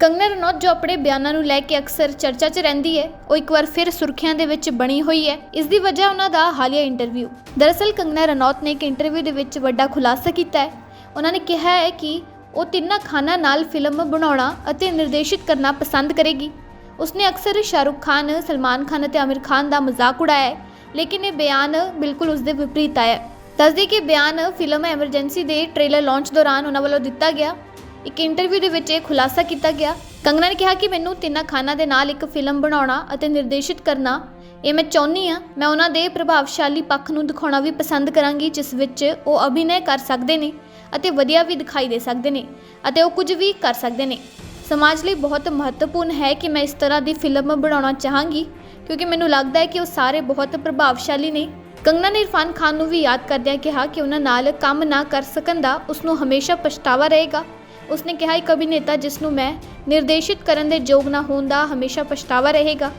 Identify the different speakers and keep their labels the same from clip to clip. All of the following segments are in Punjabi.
Speaker 1: ਕੰਗਨਾ ਰਣੌਤ ਜੋ ਆਪਣੇ ਬਿਆਨਾਂ ਨੂੰ ਲੈ ਕੇ ਅਕਸਰ ਚਰਚਾ 'ਚ ਰਹਿੰਦੀ ਹੈ, ਉਹ ਇੱਕ ਵਾਰ ਫਿਰ ਸੁਰਖੀਆਂ ਦੇ ਵਿੱਚ ਬਣੀ ਹੋਈ ਹੈ। ਇਸ ਦੀ ਵਜ੍ਹਾ ਉਹਨਾਂ ਦਾ ਹਾਲੀਆ ਇੰਟਰਵਿਊ। ਦਰਅਸਲ ਕੰਗਨਾ ਰਣੌਤ ਨੇ ਇੱਕ ਇੰਟਰਵਿਊ ਦੇ ਵਿੱਚ ਵੱਡਾ ਖੁਲਾਸਾ ਕੀਤਾ ਹੈ। ਉਹਨਾਂ ਨੇ ਕਿਹਾ ਹੈ ਕਿ ਉਹ ਤਿੰਨਾਂ ਖਾਨਾਂ ਨਾਲ ਫਿਲਮ ਬਣਾਉਣਾ ਅਤੇ ਨਿਰਦੇਸ਼ਿਤ ਕਰਨਾ ਪਸੰਦ ਕਰੇਗੀ। ਉਸਨੇ ਅਕਸਰ ਸ਼ਾਹਰੁਖ ਖਾਨ, ਸਲਮਾਨ ਖਾਨ ਅਤੇ ਆਮਿਰ ਖਾਨ ਦਾ ਮਜ਼ਾਕ ਉਡਾਇਆ ਹੈ, ਲੇਕਿਨ ਇਹ ਬਿਆਨ ਬਿਲਕੁਲ ਉਸ ਦੇ ਵਿਪਰੀਤ ਆਇਆ ਹੈ। ਦੱਸਦੇ ਕਿ ਬਿਆਨ ਫਿਲਮ ਐਮਰਜੈਂਸੀ ਦੇ ਟ੍ਰੇਲਰ ਲਾਂਚ ਦੌਰਾਨ ਉਹਨਾਂ ਵੱਲੋਂ ਦਿੱਤਾ ਗਿਆ। ਇੱਕ ਇੰਟਰਵਿਊ ਦੇ ਵਿੱਚ ਇਹ ਖੁਲਾਸਾ ਕੀਤਾ ਗਿਆ। ਕੰਗਨਾ ਨੇ ਕਿਹਾ ਕਿ ਮੈਨੂੰ ਤਿੰਨਾਂ ਖਾਨਾਂ ਦੇ ਨਾਲ ਇੱਕ ਫਿਲਮ ਬਣਾਉਣਾ ਅਤੇ ਨਿਰਦੇਸ਼ਿਤ ਕਰਨਾ, ਇਹ ਮੈਂ ਚਾਹੁੰਦੀ ਆ ਮੈਂ ਉਹਨਾਂ ਦੇ ਪ੍ਰਭਾਵਸ਼ਾਲੀ ਪੱਖ ਨੂੰ ਦਿਖਾਉਣਾ ਵੀ ਪਸੰਦ ਕਰਾਂਗੀ, ਜਿਸ ਵਿੱਚ ਉਹ ਅਭਿਨੈ ਕਰ ਸਕਦੇ ਨੇ ਅਤੇ ਵਧੀਆ ਵੀ ਦਿਖਾਈ ਦੇ ਸਕਦੇ ਨੇ ਅਤੇ ਉਹ ਕੁਝ ਵੀ ਕਰ ਸਕਦੇ ਨੇ। ਸਮਾਜ ਲਈ ਬਹੁਤ ਮਹੱਤਵਪੂਰਨ ਹੈ ਕਿ ਮੈਂ ਇਸ ਤਰ੍ਹਾਂ ਦੀ ਫਿਲਮ ਬਣਾਉਣਾ ਚਾਹਾਂਗੀ, ਕਿਉਂਕਿ ਮੈਨੂੰ ਲੱਗਦਾ ਹੈ ਕਿ ਉਹ ਸਾਰੇ ਬਹੁਤ ਪ੍ਰਭਾਵਸ਼ਾਲੀ ਨੇ। ਕੰਗਨਾ ਨੇ ਇਰਫਾਨ ਖਾਨ ਨੂੰ ਵੀ ਯਾਦ ਕਰਦਿਆਂ ਕਿਹਾ ਕਿ ਉਹਨਾਂ ਨਾਲ ਕੰਮ ਨਾ ਕਰ ਸਕਣ ਦਾ ਉਸ ਨੂੰ ਹਮੇਸ਼ਾ ਪਛਤਾਵਾ ਰਹੇਗਾ। ਉਸਨੇ ਕਿਹਾ ਇੱਕ ਅਭਿਨੇਤਾ ਜਿਸ ਨੂੰ ਮੈਂ ਨਿਰਦੇਸ਼ਿਤ ਕਰਨ ਦੇ ਯੋਗ ਨਾ ਹੋਣ ਦਾ ਹਮੇਸ਼ਾ ਪਛਤਾਵਾ ਰਹੇਗਾ।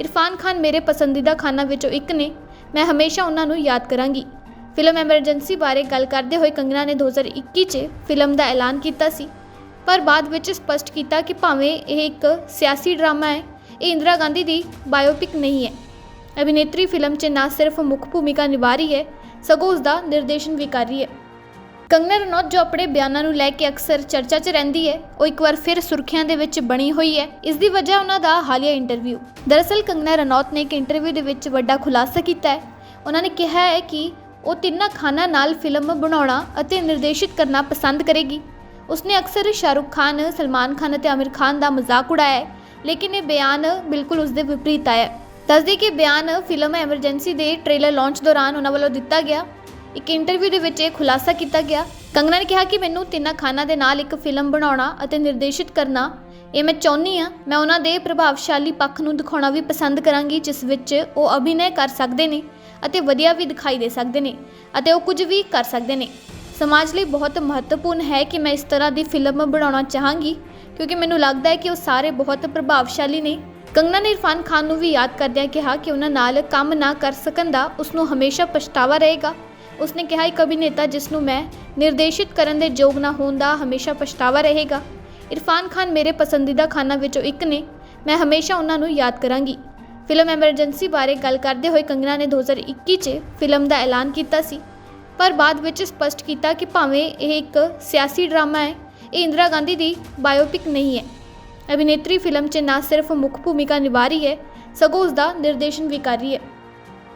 Speaker 1: ਇਰਫਾਨ ਖਾਨ ਮੇਰੇ ਪਸੰਦੀਦਾ ਖਾਨਾਂ ਵਿੱਚੋਂ ਇੱਕ ਨੇ। ਮੈਂ ਹਮੇਸ਼ਾ ਉਹਨਾਂ ਨੂੰ ਯਾਦ ਕਰਾਂਗੀ। ਫਿਲਮ ਐਮਰਜੈਂਸੀ ਬਾਰੇ ਗੱਲ ਕਰਦੇ ਹੋਏ ਕੰਗਨਾ ਨੇ 2021 'ਚ ਫਿਲਮ ਦਾ ਐਲਾਨ ਕੀਤਾ ਸੀ। ਪਰ ਬਾਅਦ ਵਿੱਚ ਸਪਸ਼ਟ ਕੀਤਾ ਕਿ ਭਾਵੇਂ ਇਹ ਇੱਕ ਸਿਆਸੀ ਡਰਾਮਾ ਹੈ, ਇਹ ਇੰਦਰਾ ਗਾਂਧੀ ਦੀ ਬਾਇਓਪਿਕ ਨਹੀਂ ਹੈ। ਅਭਿਨੇਤਰੀ ਫਿਲਮ 'ਚ ਨਾ ਸਿਰਫ ਮੁੱਖ ਭੂਮਿਕਾ ਨਿਭਾ ਰਹੀ ਹੈ, ਸਗੋਂ ਉਸ ਦਾ ਨਿਰਦੇਸ਼ਨ ਵੀ ਕਰ ਰਹੀ ਹੈ। ਕੰਗਨਾ ਰਣੌਤ ਜੋ ਆਪਣੇ ਬਿਆਨਾਂ ਨੂੰ ਲੈ ਕੇ ਅਕਸਰ ਚਰਚਾ 'ਚ ਰਹਿੰਦੀ ਹੈ, ਉਹ ਇੱਕ ਵਾਰ ਫਿਰ ਸੁਰਖੀਆਂ ਦੇ ਵਿੱਚ ਬਣੀ ਹੋਈ ਹੈ। ਇਸ ਦੀ ਵਜ੍ਹਾ ਉਹਨਾਂ ਦਾ ਹਾਲੀਆ ਇੰਟਰਵਿਊ ਦਰਅਸਲ ਕੰਗਨਾ ਰਣੌਤ ਨੇ ਇੱਕ ਇੰਟਰਵਿਊ ਦੇ ਵਿੱਚ ਵੱਡਾ ਖੁਲਾਸਾ ਕੀਤਾ ਹੈ। ਉਹਨਾਂ ਨੇ ਕਿਹਾ ਹੈ ਕਿ ਉਹ ਤਿੰਨਾਂ ਖਾਨਾਂ ਨਾਲ ਫਿਲਮ ਬਣਾਉਣਾ ਅਤੇ ਨਿਰਦੇਸ਼ਿਤ ਕਰਨਾ ਪਸੰਦ ਕਰੇਗੀ। ਉਸਨੇ ਅਕਸਰ ਸ਼ਾਹਰੁਖ ਖਾਨ, ਸਲਮਾਨ ਖਾਨ ਅਤੇ ਆਮਿਰ ਖਾਨ ਦਾ ਮਜ਼ਾਕ ਉਡਾਇਆ ਹੈ, ਲੇਕਿਨ ਇਹ ਬਿਆਨ ਬਿਲਕੁਲ ਉਸ ਦੇ ਵਿਪਰੀਤ ਆਇਆ ਹੈ। ਦੱਸਦੇ ਕਿ ਬਿਆਨ ਫਿਲਮ ਐਮਰਜੈਂਸੀ ਦੇ ਟ੍ਰੇਲਰ ਲਾਂਚ ਦੌਰਾਨ ਉਹਨਾਂ ਵੱਲੋਂ ਦਿੱਤਾ ਗਿਆ। ਇੱਕ ਇੰਟਰਵਿਊ ਦੇ ਵਿੱਚ ਇਹ ਖੁਲਾਸਾ ਕੀਤਾ ਗਿਆ। ਕੰਗਨਾ ਨੇ ਕਿਹਾ ਕਿ ਮੈਨੂੰ ਤਿੰਨਾਂ ਖਾਨਾਂ ਦੇ ਨਾਲ ਇੱਕ ਫਿਲਮ ਬਣਾਉਣਾ ਅਤੇ ਨਿਰਦੇਸ਼ਿਤ ਕਰਨਾ, ਇਹ ਮੈਂ ਚਾਹੁੰਦੀ ਆ ਮੈਂ ਉਹਨਾਂ ਦੇ ਪ੍ਰਭਾਵਸ਼ਾਲੀ ਪੱਖ ਨੂੰ ਦਿਖਾਉਣਾ ਵੀ ਪਸੰਦ ਕਰਾਂਗੀ, ਜਿਸ ਵਿੱਚ ਉਹ ਅਭਿਨੈ ਕਰ ਸਕਦੇ ਨੇ ਅਤੇ ਵਧੀਆ ਵੀ ਦਿਖਾਈ ਦੇ ਸਕਦੇ ਨੇ ਅਤੇ ਉਹ ਕੁਝ ਵੀ ਕਰ ਸਕਦੇ ਨੇ। ਸਮਾਜ ਲਈ ਬਹੁਤ ਮਹੱਤਵਪੂਰਨ ਹੈ ਕਿ ਮੈਂ ਇਸ ਤਰ੍ਹਾਂ ਦੀ ਫਿਲਮ ਬਣਾਉਣਾ ਚਾਹਾਂਗੀ, ਕਿਉਂਕਿ ਮੈਨੂੰ ਲੱਗਦਾ ਹੈ ਕਿ ਉਹ ਸਾਰੇ ਬਹੁਤ ਪ੍ਰਭਾਵਸ਼ਾਲੀ ਨੇ। ਕੰਗਨਾ ਨੇ ਇਰਫਾਨ ਖਾਨ ਨੂੰ ਵੀ ਯਾਦ ਕਰਦਿਆਂ ਕਿਹਾ ਕਿ ਉਹਨਾਂ ਨਾਲ ਕੰਮ ਨਾ ਕਰ ਸਕਣ ਦਾ ਉਸ ਨੂੰ ਹਮੇਸ਼ਾ ਪਛਤਾਵਾ ਰਹੇਗਾ। ਉਸਨੇ ਕਿਹਾ ਇੱਕ ਅਭਿਨੇਤਾ ਜਿਸ ਨੂੰ ਮੈਂ ਨਿਰਦੇਸ਼ਿਤ ਕਰਨ ਦੇ ਯੋਗ ਨਾ ਹੋਣ ਦਾ ਹਮੇਸ਼ਾ ਪਛਤਾਵਾ ਰਹੇਗਾ। ਇਰਫਾਨ ਖਾਨ ਮੇਰੇ ਪਸੰਦੀਦਾ ਖਾਨਾਂ ਵਿੱਚੋਂ ਇੱਕ ਨੇ। ਮੈਂ ਹਮੇਸ਼ਾ ਉਹਨਾਂ ਨੂੰ ਯਾਦ ਕਰਾਂਗੀ। ਫਿਲਮ ਐਮਰਜੈਂਸੀ ਬਾਰੇ ਗੱਲ ਕਰਦੇ ਹੋਏ ਕੰਗਨਾ ਨੇ 2021 'ਚ ਫਿਲਮ ਦਾ ਐਲਾਨ ਕੀਤਾ ਸੀ। ਪਰ ਬਾਅਦ ਵਿੱਚ ਸਪਸ਼ਟ ਕੀਤਾ ਕਿ ਭਾਵੇਂ ਇਹ ਇੱਕ ਸਿਆਸੀ ਡਰਾਮਾ ਹੈ, ਇਹ ਇੰਦਰਾ ਗਾਂਧੀ ਦੀ ਬਾਇਓਪਿਕ ਨਹੀਂ ਹੈ। ਅਭਿਨੇਤਰੀ ਫਿਲਮ 'ਚ ਨਾ ਸਿਰਫ ਮੁੱਖ ਭੂਮਿਕਾ ਨਿਭਾ ਰਹੀ ਹੈ, ਸਗੋਂ ਉਸ ਦਾ ਨਿਰਦੇਸ਼ਨ ਵੀ ਕਰ ਰਹੀ ਹੈ।